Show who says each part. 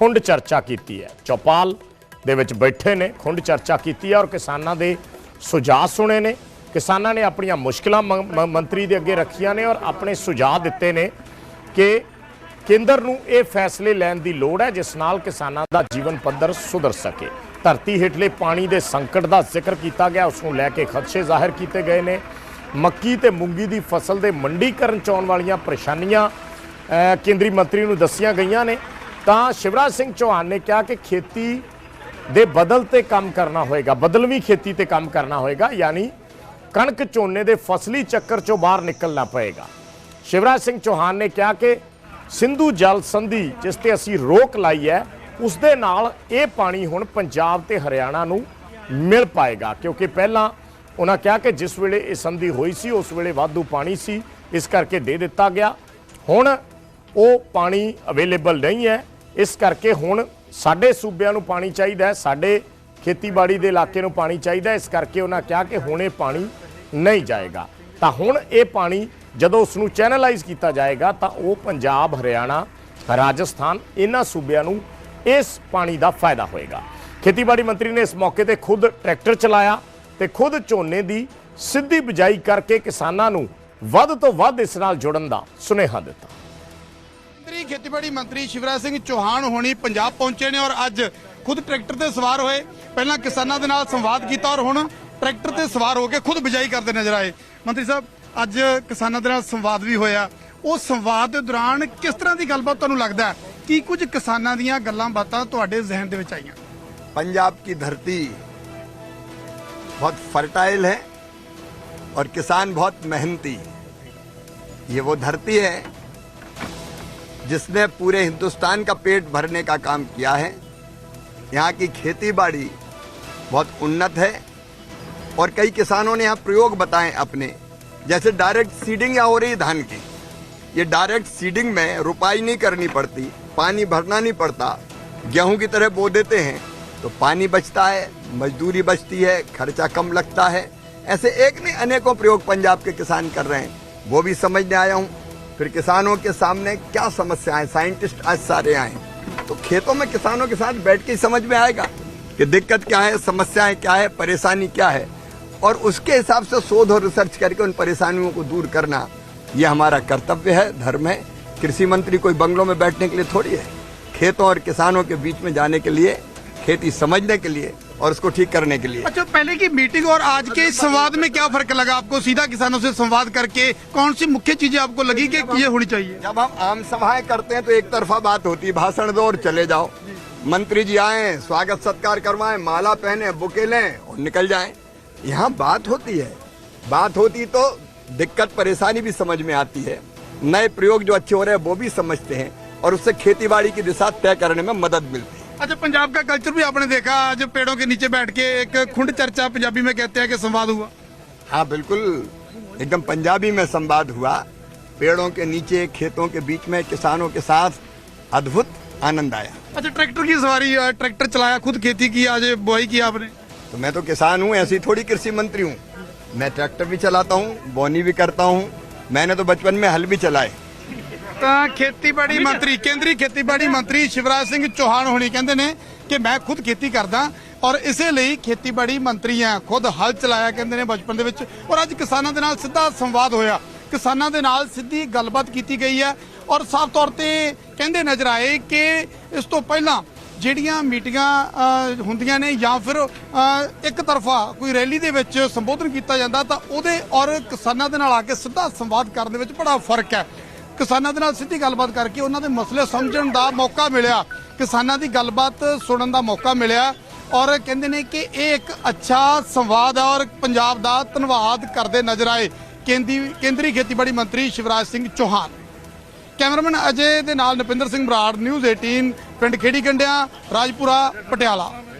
Speaker 1: ਖੁੰਡ ਚਰਚਾ ਕੀਤੀ ਹੈ। ਚੌਪਾਲ ਦੇ ਵਿੱਚ ਬੈਠੇ ਨੇ, ਖੁੰਡ ਚਰਚਾ ਕੀਤੀ ਹੈ ਔਰ ਕਿਸਾਨਾਂ ਦੇ ਸੁਝਾਅ ਸੁਣੇ ਨੇ। ਕਿਸਾਨਾਂ ਨੇ ਆਪਣੀਆਂ ਮੁਸ਼ਕਲਾਂ ਮੰਤਰੀ ਦੇ ਅੱਗੇ ਰੱਖੀਆਂ ਨੇ ਔਰ ਆਪਣੇ ਸੁਝਾਅ ਦਿੱਤੇ ਨੇ ਕਿ ਕੇਂਦਰ ਨੂੰ ਇਹ ਫੈਸਲੇ ਲੈਣ ਦੀ ਲੋੜ ਹੈ ਜਿਸ ਨਾਲ ਕਿਸਾਨਾਂ ਦਾ ਜੀਵਨ ਪੱਧਰ ਸੁਧਰ ਸਕੇ। ਧਰਤੀ ਹੇਠਲੇ ਪਾਣੀ ਦੇ ਸੰਕਟ ਦਾ ਜ਼ਿਕਰ ਕੀਤਾ ਗਿਆ, ਉਸ ਨੂੰ ਲੈ ਕੇ ਖਦਸ਼ੇ ਜ਼ਾਹਿਰ ਕੀਤੇ ਗਏ ਨੇ। ਮੱਕੀ ਤੇ ਮੂੰਗੀ ਦੀ ਫਸਲ ਦੇ ਮੰਡੀਕਰਨ ਚ ਆਉਣ ਵਾਲੀਆਂ ਪਰੇਸ਼ਾਨੀਆਂ ਕੇਂਦਰੀ ਮੰਤਰੀ ਨੂੰ ਦੱਸੀਆਂ ਗਈਆਂ ਨੇ। ਤਾਂ ਸ਼ਿਵਰਾਜ ਸਿੰਘ ਚੌਹਾਨ ਨੇ ਕਿਹਾ ਕਿ ਖੇਤੀ ਦੇ ਬਦਲ ਤੇ ਕੰਮ ਕਰਨਾ ਹੋਏਗਾ, ਬਦਲਵੀਂ ਖੇਤੀ ਤੇ ਕੰਮ ਕਰਨਾ ਹੋਏਗਾ, ਯਾਨੀ ਕਣਕ ਝੋਨੇ ਦੇ ਫਸਲੀ ਚੱਕਰ ਚੋਂ ਬਾਹਰ ਨਿਕਲਣਾ ਪਏਗਾ। ਸ਼ਿਵਰਾਜ ਸਿੰਘ ਚੌਹਾਨ ਨੇ ਕਿਹਾ ਕਿ ਸਿੰਧੂ ਜਲ ਸੰਧੀ ਜਿਸ ਤੇ ਅਸੀਂ ਰੋਕ ਲਾਈ ਹੈ, ਉਸ ਦੇ ਨਾਲ ਇਹ ਪਾਣੀ ਹੁਣ ਪੰਜਾਬ ਤੇ ਹਰਿਆਣਾ ਨੂੰ ਮਿਲ ਪਾਏਗਾ, ਕਿਉਂਕਿ ਪਹਿਲਾਂ ਉਹਨਾਂ ਕਿਹਾ ਕਿ ਜਿਸ ਵੇਲੇ ਇਹ ਸੰਧੀ ਹੋਈ ਸੀ, ਉਸ ਵੇਲੇ ਵਾਧੂ ਪਾਣੀ ਸੀ, ਇਸ ਕਰਕੇ ਦੇ ਦਿੱਤਾ ਗਿਆ। ਹੁਣ ਉਹ ਪਾਣੀ ਅਵੇਲੇਬਲ ਨਹੀਂ ਹੈ ਇਸ ਕਰਕੇ ਹੁਣ ਸਾਡੇ ਸੂਬਿਆਂ ਨੂੰ ਪਾਣੀ ਚਾਹੀਦਾ ਹੈ, ਸਾਡੇ ਖੇਤੀਬਾੜੀ ਦੇ ਇਲਾਕੇ ਨੂੰ ਪਾਣੀ ਚਾਹੀਦਾ ਇਸ ਕਰਕੇ ਉਹਨਾਂ ਕਿਹਾ ਕਿ ਹੁਣ ਇਹ ਪਾਣੀ ਨਹੀਂ ਜਾਏਗਾ। ਤਾਂ ਹੁਣ ਇਹ ਪਾਣੀ ਜਦੋਂ ਉਸ ਨੂੰ ਚੈਨਲਾਈਜ਼ ਕੀਤਾ ਜਾਏਗਾ, ਤਾਂ ਉਹ ਪੰਜਾਬ, ਹਰਿਆਣਾ, ਰਾਜਸਥਾਨ, ਇਹਨਾਂ ਸੂਬਿਆਂ ਨੂੰ ਇਸ ਪਾਣੀ ਦਾ ਫਾਇਦਾ ਹੋਏਗਾ। ਖੇਤੀਬਾੜੀ ਮੰਤਰੀ ਨੇ ਇਸ ਮੌਕੇ ਤੇ ਖੁਦ ਟਰੈਕਟਰ ਚਲਾਇਆ ਤੇ ਖੁਦ ਝੋਨੇ ਦੀ ਸਿੱਧੀ ਬਿਜਾਈ ਕਰਕੇ ਕਿਸਾਨਾਂ ਨੂੰ ਵੱਧ ਤੋਂ ਵੱਧ ਇਸ ਨਾਲ ਜੁੜਨ ਦਾ ਸੁਨੇਹਾ ਦਿੱਤਾ।
Speaker 2: ਖੇਤੀਬਾੜੀ ਮੰਤਰੀ ਸ਼ਿਵਰਾਜ ਸਿੰਘ ਚੌਹਾਨ ਹੋਣੀ ਪੰਜਾਬ ਪਹੁੰਚੇ ਨੇ ਔਰ ਅੱਜ ਖੁਦ ਟਰੈਕਟਰ ਤੇ ਸਵਾਰ ਹੋਏ ਪਹਿਲਾਂ ਕਿਸਾਨਾਂ ਦੇ ਨਾਲ ਸੰਵਾਦ ਕੀਤਾ ਔਰ ਹੁਣ ਟਰੈਕਟਰ ਤੇ ਸਵਾਰ ਹੋ ਕੇ ਖੁਦ ਬਿਜਾਈ ਕਰਦੇ ਨਜ਼ਰ ਆਏ ਮੰਤਰੀ ਸਾਹਿਬ ਅੱਜ ਕਿਸਾਨਾਂ ਦੇ ਨਾਲ ਸੰਵਾਦ ਵੀ ਹੋਇਆ ਉਹ ਸੰਵਾਦ ਦੇ ਦੌਰਾਨ ਕਿਸ ਤਰ੍ਹਾਂ ਦੀ ਗੱਲਬਾਤ ਤੁਹਾਨੂੰ ਲੱਗਦਾ ਹੈ ਕੀ ਕੁਝ ਕਿਸਾਨਾਂ ਦੀਆਂ ਗੱਲਾਂ ਬਾਤਾਂ ਤੁਹਾਡੇ ਜ਼ਿਹਨ ਦੇ ਵਿੱਚ ਆਈਆਂ
Speaker 3: पंजाब की धरती बहुत फर्टाइल है और किसान बहुत मेहनती ये वो धरती है जिसने पूरे हिंदुस्तान का पेट भरने का काम किया है। यहाँ की खेती बाड़ी बहुत उन्नत है और कई किसानों ने यहाँ प्रयोग बताए अपने, जैसे डायरेक्ट सीडिंग यहाँ हो रही धान की। ये डायरेक्ट सीडिंग में रुपाई नहीं करनी पड़ती, पानी भरना नहीं पड़ता। गेहूँ की तरह बो देते हैं तो पानी बचता है, मजदूरी बचती है, खर्चा कम लगता है। ऐसे एक नहीं, अनेकों प्रयोग पंजाब के किसान कर रहे हैं। वो भी समझने आया हूँ। फिर किसानों के सामने क्या समस्याएँ साइंटिस्ट आज सारे आए तो खेतों में किसानों के साथ बैठ के समझ में आएगा कि दिक्कत क्या है, समस्याएँ क्या है, परेशानी क्या है। और उसके हिसाब से शोध और रिसर्च करके उन परेशानियों को दूर करना, ये हमारा कर्तव्य है, धर्म है। कृषि मंत्री कोई बंगलों में बैठने के लिए थोड़ी है। खेतों और किसानों के बीच में जाने के लिए, खेती समझने के लिए और उसको ठीक करने के लिए।
Speaker 2: अच्छा पहले की मीटिंग और आज के संवाद में क्या फ़र्क लगा आपको? सीधा किसानों से संवाद करके कौन सी मुख्य चीज़ें आपको लगी कि ये होनी चाहिए?
Speaker 3: जब हम आम सभाएँ करते हैं तो एक तरफा बात होती है भाषण दो और चले जाओ। मंत्री जी आए स्वागत सत्कार करवाए माला पहने बुके लें और निकल जाए। यहाँ बात होती है। बात होती तो दिक्कत परेशानी भी समझ में आती है। नए प्रयोग जो अच्छे हो रहे हैं वो भी समझते हैं और उससे खेतीबाड़ी की दिशा तय करने में मदद मिलती है।
Speaker 2: अच्छा पंजाब का कल्चर भी आपने देखा आज पेड़ों के नीचे बैठ के एक खुंड चर्चा पंजाबी में कहते हैं कि संवाद हुआ।
Speaker 3: हाँ बिल्कुल। एकदम पंजाबी में संवाद हुआ। पेड़ों के नीचे खेतों के बीच में किसानों के साथ अद्भुत आनंद आया।
Speaker 2: अच्छा ट्रैक्टर की सवारी ट्रैक्टर चलाया खुद खेती की आज बुआई की आपने?
Speaker 3: तो मैं तो किसान हूँ ऐसी थोड़ी कृषि मंत्री हूँ। मैं ट्रैक्टर भी चलाता हूँ बोनी भी करता हूँ। मैंने तो बचपन में हल भी चलाए।
Speaker 2: ਤਾਂ ਖੇਤੀਬਾੜੀ ਮੰਤਰੀ ਕੇਂਦਰੀ ਖੇਤੀਬਾੜੀ ਮੰਤਰੀ ਸ਼ਿਵਰਾਜ ਸਿੰਘ ਚੌਹਾਨ ਹੋਣੀ ਕਹਿੰਦੇ ਨੇ ਕਿ ਮੈਂ ਖੁਦ ਖੇਤੀ ਕਰਦਾ ਔਰ ਇਸੇ ਲਈ ਖੇਤੀਬਾੜੀ ਮੰਤਰੀ ਆ ਖੁਦ ਹਲ ਚਲਾਇਆ ਕਹਿੰਦੇ ਨੇ ਬਚਪਨ ਦੇ ਵਿੱਚ ਔਰ ਅੱਜ ਕਿਸਾਨਾਂ ਦੇ ਨਾਲ ਸਿੱਧਾ ਸੰਵਾਦ ਹੋਇਆ। ਕਿਸਾਨਾਂ ਦੇ ਨਾਲ ਸਿੱਧੀ ਗੱਲਬਾਤ ਕੀਤੀ ਗਈ ਹੈ ਔਰ ਸਾਫ਼ ਤੌਰ ਤੇ ਕਹਿੰਦੇ ਨਜ਼ਰ ਆਏ ਕਿ ਇਸ ਤੋਂ ਪਹਿਲਾਂ ਜਿਹੜੀਆਂ ਮੀਟਿੰਗਾਂ ਹੁੰਦੀਆਂ ਨੇ ਜਾਂ ਫਿਰ ਇੱਕ ਤਰਫਾ ਕੋਈ ਰੈਲੀ ਦੇ ਵਿੱਚ ਸੰਬੋਧਨ ਕੀਤਾ ਜਾਂਦਾ ਤਾਂ ਉਹਦੇ ਔਰ ਕਿਸਾਨਾਂ ਦੇ ਨਾਲ ਆ ਕੇ ਸਿੱਧਾ ਸੰਵਾਦ ਕਰਨ ਦੇ ਵਿੱਚ ਬੜਾ ਫ਼ਰਕ ਹੈ। ਕਿਸਾਨਾਂ ਦੇ ਨਾਲ ਸਿੱਧੀ ਗੱਲਬਾਤ ਕਰਕੇ ਉਹਨਾਂ ਦੇ ਮਸਲੇ ਸਮਝਣ ਦਾ ਮੌਕਾ ਮਿਲਿਆ। ਕਿਸਾਨਾਂ ਦੀ ਗੱਲਬਾਤ ਸੁਣਨ ਦਾ ਮੌਕਾ ਮਿਲਿਆ ਔਰ ਕਹਿੰਦੇ ਨੇ ਕਿ ਇਹ ਇੱਕ ਅੱਛਾ ਸੰਵਾਦ ਹੈ ਔਰ ਪੰਜਾਬ ਦਾ ਧੰਨਵਾਦ ਕਰਦੇ ਨਜ਼ਰ ਆਏ। ਕੇਂਦੀ, ਕੇਂਦਰੀ ਖੇਤੀਬਾੜੀ ਮੰਤਰੀ ਸ਼ਿਵਰਾਜ ਸਿੰਘ ਚੌਹਾਨ। ਕੈਮਰਾਮੈਨ ਅਜੇ ਦੇ ਨਾਲ ਨਪਿੰਦਰ ਸਿੰਘ ਬਰਾੜ, ਨਿਊਜ਼ 18 ਪਿੰਡ ਖੇੜੀ ਗੰਡਿਆਂ ਰਾਜਪੁਰਾ, ਪਟਿਆਲਾ।